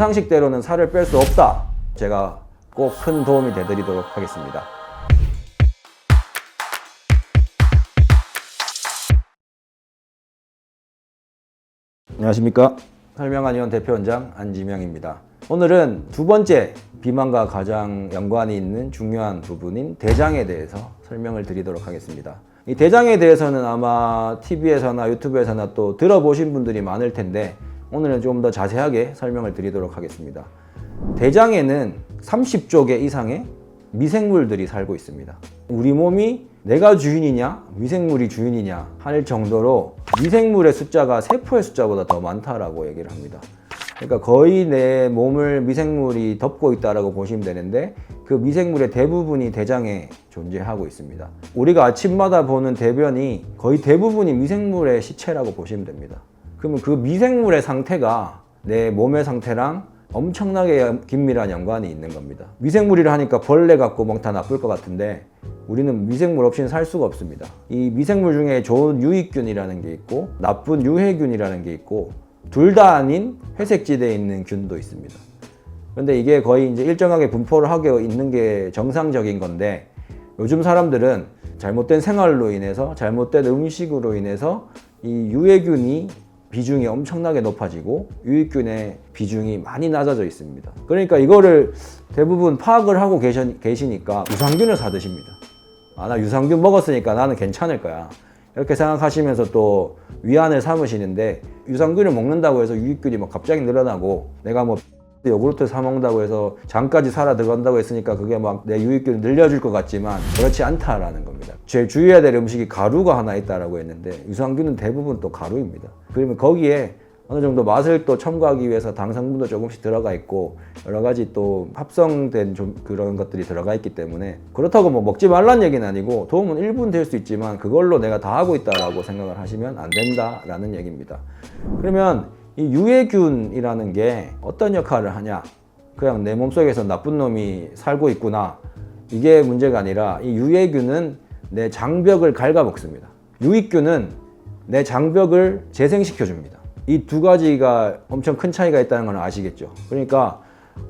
상식대로는 살을 뺄 수 없다. 제가 꼭 큰 도움이 되드리도록 하겠습니다. 안녕하십니까. 설명한 의원 대표원장 안지명입니다. 오늘은 두 번째 비만과 가장 연관이 있는 중요한 부분인 대장에 대해서 설명을 드리도록 하겠습니다. 이 대장에 대해서는 아마 TV에서나 유튜브에서나 또 들어보신 분들이 많을 텐데 오늘은 좀 더 자세하게 설명을 드리도록 하겠습니다. 대장에는 30조 개 이상의 미생물들이 살고 있습니다. 우리 몸이 내가 주인이냐, 미생물이 주인이냐 할 정도로 미생물의 숫자가 세포의 숫자보다 더 많다라고 얘기를 합니다. 그러니까 거의 내 몸을 미생물이 덮고 있다라고 보시면 되는데 그 미생물의 대부분이 대장에 존재하고 있습니다. 우리가 아침마다 보는 대변이 거의 대부분이 미생물의 시체라고 보시면 됩니다. 그러면 그 미생물의 상태가 내 몸의 상태랑 엄청나게 긴밀한 연관이 있는 겁니다. 미생물이라 하니까 벌레 같고 뭐다 나쁠 것 같은데 우리는 미생물 없이는 살 수가 없습니다. 이 미생물 중에 좋은 유익균이라는 게 있고 나쁜 유해균이라는 게 있고 둘 다 아닌 회색지대에 있는 균도 있습니다. 그런데 이게 거의 이제 일정하게 분포를 하고 있는 게 정상적인 건데 요즘 사람들은 잘못된 생활로 인해서 잘못된 음식으로 인해서 이 유해균이 비중이 엄청나게 높아지고 유익균의 비중이 많이 낮아져 있습니다. 그러니까 이거를 대부분 파악을 하고 계시, 계시니까 유산균을 사 드십니다. 아, 나 유산균 먹었으니까 나는 괜찮을 거야. 이렇게 생각하시면서 또 위안을 삼으시는데 유산균을 먹는다고 해서 유익균이 막 갑자기 늘어나고 내가 뭐 요구르트 사 먹는다고 해서 장까지 살아 들어간다고 했으니까 그게 막 내 유익균을 늘려줄 것 같지만 그렇지 않다라는 겁니다. 제일 주의해야 될 음식이 가루가 하나 있다라고 했는데 유산균은 대부분 또 가루입니다. 그러면 거기에 어느 정도 맛을 또 첨가하기 위해서 당 성분도 조금씩 들어가 있고 여러 가지 또 합성된 좀 그런 것들이 들어가 있기 때문에 그렇다고 뭐 먹지 말란 얘기는 아니고 도움은 일부는 될 수 있지만 그걸로 내가 다 하고 있다라고 생각을 하시면 안 된다라는 얘기입니다. 그러면 이 유해균이라는 게 어떤 역할을 하냐? 그냥 내 몸속에서 나쁜 놈이 살고 있구나. 이게 문제가 아니라 이 유해균은 내 장벽을 갉아먹습니다. 유익균은 내 장벽을 재생시켜 줍니다. 이 두 가지가 엄청 큰 차이가 있다는 건 아시겠죠? 그러니까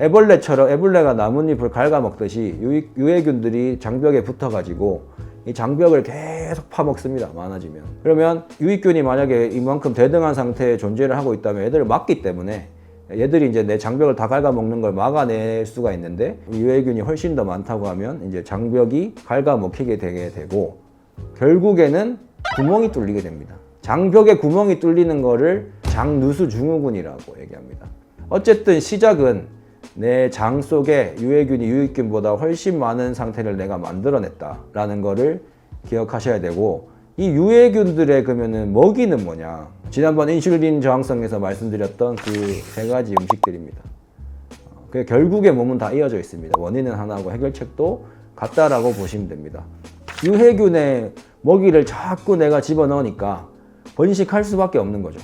애벌레처럼 애벌레가 나뭇잎을 갉아먹듯이 유익, 유해균들이 장벽에 붙어가지고 이 장벽을 계속 파먹습니다. 많아지면. 그러면 유익균이 만약에 이만큼 대등한 상태에 존재를 하고 있다면 얘들을 막기 때문에 얘들이 이제 내 장벽을 다 갉아먹는 걸 막아낼 수가 있는데 유해균이 훨씬 더 많다고 하면 이제 장벽이 갉아먹히게 되게 되고 결국에는 구멍이 뚫리게 됩니다. 장벽에 구멍이 뚫리는 거를 장누수 증후군이라고 얘기합니다. 어쨌든 시작은 내 장 속에 유해균이 유익균보다 훨씬 많은 상태를 내가 만들어냈다라는 거를 기억하셔야 되고 이 유해균들의 그러면은 먹이는 뭐냐? 지난번 인슐린 저항성에서 말씀드렸던 그 세 가지 음식들입니다. 어, 그 결국에 몸은 다 이어져 있습니다. 원인은 하나고 해결책도 같다라고 보시면 됩니다. 유해균의 먹이를 자꾸 내가 집어넣으니까 번식할 수밖에 없는 거죠.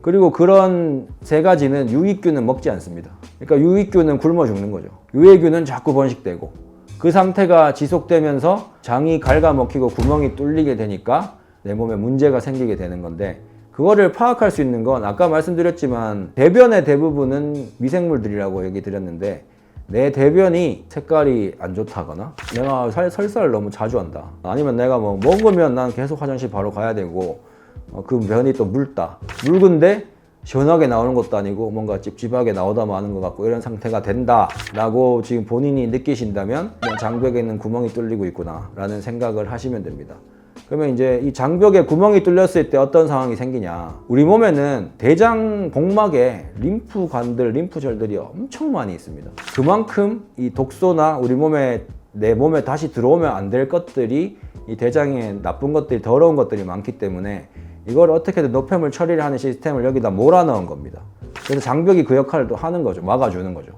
그리고 그런 세 가지는 유익균은 먹지 않습니다. 그러니까 유익균은 굶어 죽는 거죠. 유해균은 자꾸 번식되고 그 상태가 지속되면서 장이 갉아먹히고 구멍이 뚫리게 되니까 내 몸에 문제가 생기게 되는 건데 그거를 파악할 수 있는 건 아까 말씀드렸지만 대변의 대부분은 미생물들이라고 얘기 드렸는데 내 대변이 색깔이 안 좋다거나 내가 살, 설사를 너무 자주 한다 아니면 내가 뭐 먹으면 난 계속 화장실 바로 가야 되고 어, 그 면이 또 묽다 묽은데 시원하게 나오는 것도 아니고 뭔가 찝찝하게 나오다 마는 것 같고 이런 상태가 된다라고 지금 본인이 느끼신다면 장벽에 있는 구멍이 뚫리고 있구나라는 생각을 하시면 됩니다. 그러면 이제 이 장벽에 구멍이 뚫렸을 때 어떤 상황이 생기냐? 우리 몸에는 대장 복막에 림프관들, 림프절들이 엄청 많이 있습니다. 그만큼 이 독소나 우리 몸에 내 몸에 다시 들어오면 안 될 것들이 이 대장에 나쁜 것들이 더러운 것들이 많기 때문에 이걸 어떻게든 노폐물 처리를 하는 시스템을 여기다 몰아넣은 겁니다. 그래서 장벽이 그 역할을 또 하는 거죠. 막아주는 거죠.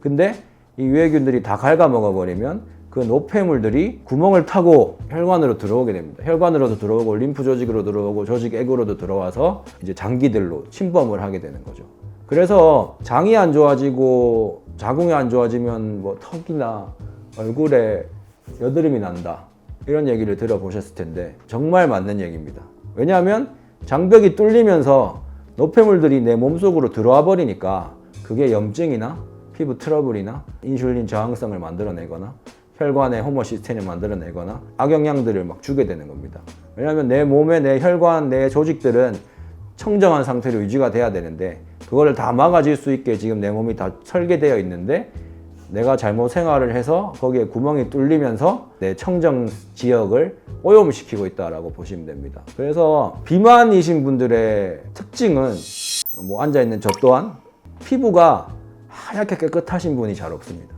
근데 이 유해균들이 다 갉아먹어 버리면 그 노폐물들이 구멍을 타고 혈관으로 들어오게 됩니다. 혈관으로도 들어오고 림프 조직으로 들어오고 조직 액으로도 들어와서 이제 장기들로 침범을 하게 되는 거죠. 그래서 장이 안 좋아지고 자궁이 안 좋아지면 뭐 턱이나 얼굴에 여드름이 난다. 이런 얘기를 들어보셨을 텐데 정말 맞는 얘기입니다. 왜냐하면 장벽이 뚫리면서 노폐물들이 내 몸속으로 들어와 버리니까 그 그게 염증이나 피부 트러블이나 인슐린 저항성을 만들어내거나 혈관에 호모시스텐을 만들어내거나 악영향들을 막 주게 되는 겁니다. 왜냐하면 내 몸에 내 혈관, 내 조직들은 청정한 상태로 유지가 돼야 되는데 그거를 다 막아줄 수 있게 지금 내 몸이 다 설계되어 있는데 내가 잘못 생활을 해서 거기에 구멍이 뚫리면서 내 청정 지역을 오염시키고 있다라고 보시면 됩니다. 그래서 비만이신 분들의 특징은 뭐 앉아 있는 저 또한 피부가 하얗게 깨끗하신 분이 잘 없습니다.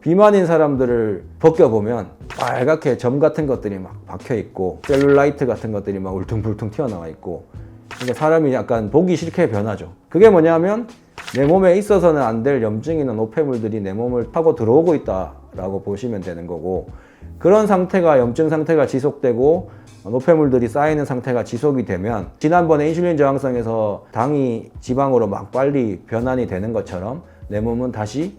비만인 사람들을 벗겨보면 빨갛게 점 같은 것들이 막 박혀 있고 셀룰라이트 같은 것들이 막 울퉁불퉁 튀어나와 있고 그러니까 사람이 약간 보기 싫게 변하죠. 그게 뭐냐면 내 몸에 있어서는 안 될 염증이나 노폐물들이 내 몸을 타고 들어오고 있다라고 보시면 되는 거고 그런 상태가 염증 상태가 지속되고 노폐물들이 쌓이는 상태가 지속이 되면 지난번에 인슐린 저항성에서 당이 지방으로 막 빨리 변환이 되는 것처럼 내 몸은 다시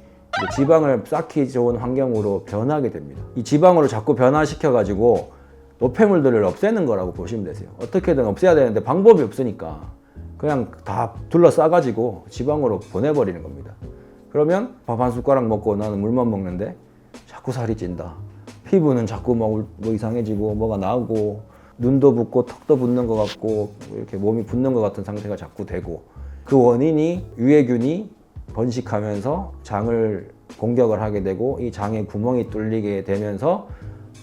지방을 쌓기 좋은 환경으로 변하게 됩니다. 이 지방으로 자꾸 변화시켜 가지고 노폐물들을 없애는 거라고 보시면 되세요. 어떻게든 없애야 되는데 방법이 없으니까 그냥 다 둘러싸 가지고 지방으로 보내버리는 겁니다. 그러면 밥 한 숟가락 먹고 나는 물만 먹는데 자꾸 살이 찐다. 피부는 자꾸 막 울- 뭐 이상해지고 뭐가 나고 눈도 붓고 턱도 붓는 것 같고 이렇게 몸이 붓는 것 같은 상태가 자꾸 되고 그 원인이 유해균이 번식하면서 장을 공격을 하게 되고 이 장에 구멍이 뚫리게 되면서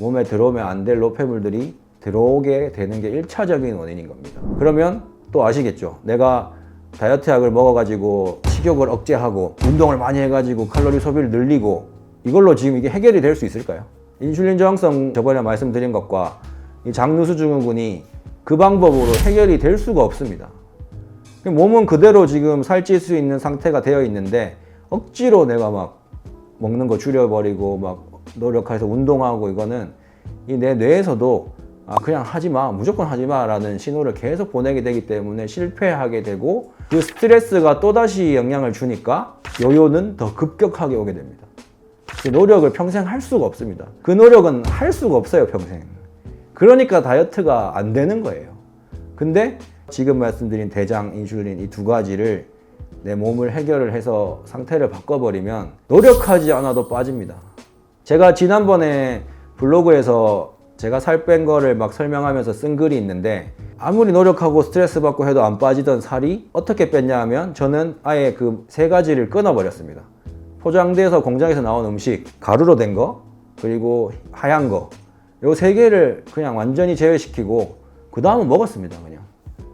몸에 들어오면 안 될 노폐물들이 들어오게 되는 게 1차적인 원인인 겁니다. 그러면 또 아시겠죠? 내가 다이어트 약을 먹어가지고 식욕을 억제하고 운동을 많이 해가지고 칼로리 소비를 늘리고 이걸로 지금 이게 해결이 될 수 있을까요? 인슐린 저항성 저번에 말씀드린 것과 이 장누수 증후군이 그 방법으로 해결이 될 수가 없습니다. 몸은 그대로 지금 살찔 수 있는 상태가 되어 있는데 억지로 내가 막 먹는 거 줄여버리고 막 노력해서 운동하고 이거는 이 내 뇌에서도 아 그냥 하지 마 무조건 하지 마라는 신호를 계속 보내게 되기 때문에 실패하게 되고 그 스트레스가 또다시 영향을 주니까 요요는 더 급격하게 오게 됩니다. 그 노력을 평생 할 수가 없습니다. 그 노력은 할 수가 없어요 평생. 그러니까 다이어트가 안 되는 거예요. 근데 지금 말씀드린 대장, 인슐린 이 두 가지를 내 몸을 해결을 해서 상태를 바꿔버리면 노력하지 않아도 빠집니다. 제가 지난번에 블로그에서 제가 살 뺀 거를 막 설명하면서 쓴 글이 있는데 아무리 노력하고 스트레스 받고 해도 안 빠지던 살이 어떻게 뺐냐 하면 저는 아예 그 세 가지를 끊어버렸습니다. 포장돼서 공장에서 나온 음식, 가루로 된 거, 그리고 하얀 거. 요 세 개를 그냥 완전히 제외시키고 그 다음은 먹었습니다. 그냥.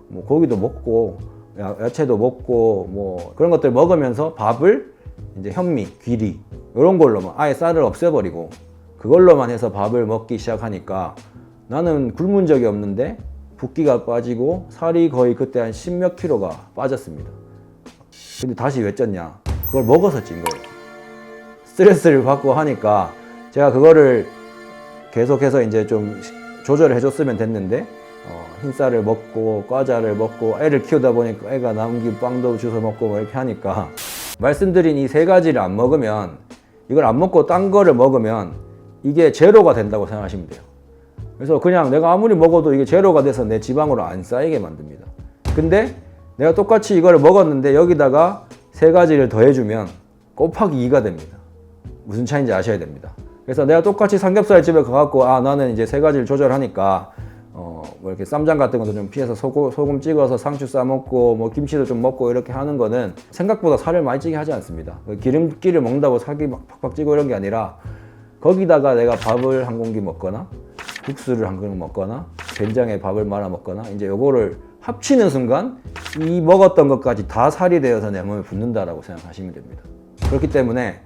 뭐 고기도 먹고 야- 야채도 먹고 뭐 그런 것들 먹으면서 밥을 이제 현미, 귀리 이런 걸로만 아예 쌀을 없애버리고 그걸로만 해서 밥을 먹기 시작하니까 나는 굶은 적이 없는데 붓기가 빠지고 살이 거의 그때 한 십몇 킬로가 빠졌습니다. 근데 다시 왜 쪘냐? 그걸 먹어서 찐 거예요. 스트레스를 받고 하니까 제가 그거를 계속해서 이제 좀 조절을 해줬으면 됐는데 어, 흰쌀을 먹고 과자를 먹고 애를 키우다 보니까 애가 남긴 빵도 주워 먹고 뭐 이렇게 하니까 말씀드린 이 세 가지를 안 먹으면 이걸 안 먹고 딴 거를 먹으면 이게 제로가 된다고 생각하시면 돼요. 그래서 그냥 내가 아무리 먹어도 이게 제로가 돼서 내 지방으로 안 쌓이게 만듭니다. 근데 내가 똑같이 이걸 먹었는데 여기다가 세 가지를 더해주면 곱하기 2가 됩니다. 무슨 차이인지 아셔야 됩니다. 그래서 내가 똑같이 삼겹살 집에 가갖고 아 나는 이제 세 가지를 조절하니까 어뭐 이렇게 쌈장 같은 것도 좀 피해서 소금, 소금 찍어서 상추 싸 먹고 뭐 김치도 좀 먹고 이렇게 하는 거는 생각보다 살을 많이 찌게 하지 않습니다. 그 기름기를 먹는다고 살이 막 팍팍 찌고 이런 게 아니라 거기다가 내가 밥을 한 공기 먹거나 국수를 한 그릇 먹거나 된장에 밥을 말아 먹거나 이제 요거를 합치는 순간 이 먹었던 것까지 다 살이 되어서 내 몸에 붙는다라고 생각하시면 됩니다. 그렇기 때문에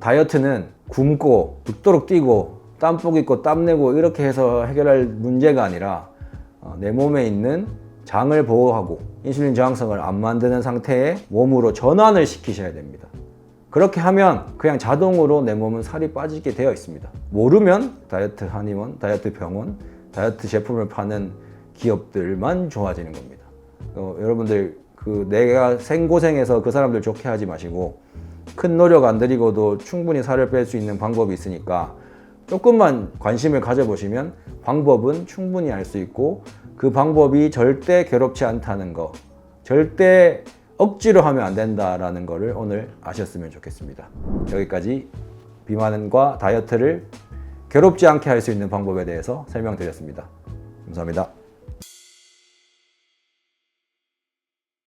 다이어트는 굶고 붓도록 뛰고 땀복 입고 땀 내고 이렇게 해서 해결할 문제가 아니라 어, 내 몸에 있는 장을 보호하고 인슐린 저항성을 안 만드는 상태의 몸으로 전환을 시키셔야 됩니다. 그렇게 하면 그냥 자동으로 내 몸은 살이 빠지게 되어 있습니다. 모르면 다이어트 한의원, 다이어트 병원, 다이어트 제품을 파는 기업들만 좋아지는 겁니다. 어, 여러분들 그 내가 생고생해서 그 사람들 좋게 하지 마시고 큰 노력 안 들이고도 충분히 살을 뺄 수 있는 방법이 있으니까 조금만 관심을 가져보시면 방법은 충분히 알 수 있고 그 방법이 절대 괴롭지 않다는 거, 절대 억지로 하면 안 된다라는 거를 오늘 아셨으면 좋겠습니다. 여기까지 비만과 다이어트를 괴롭지 않게 할 수 있는 방법에 대해서 설명드렸습니다. 감사합니다.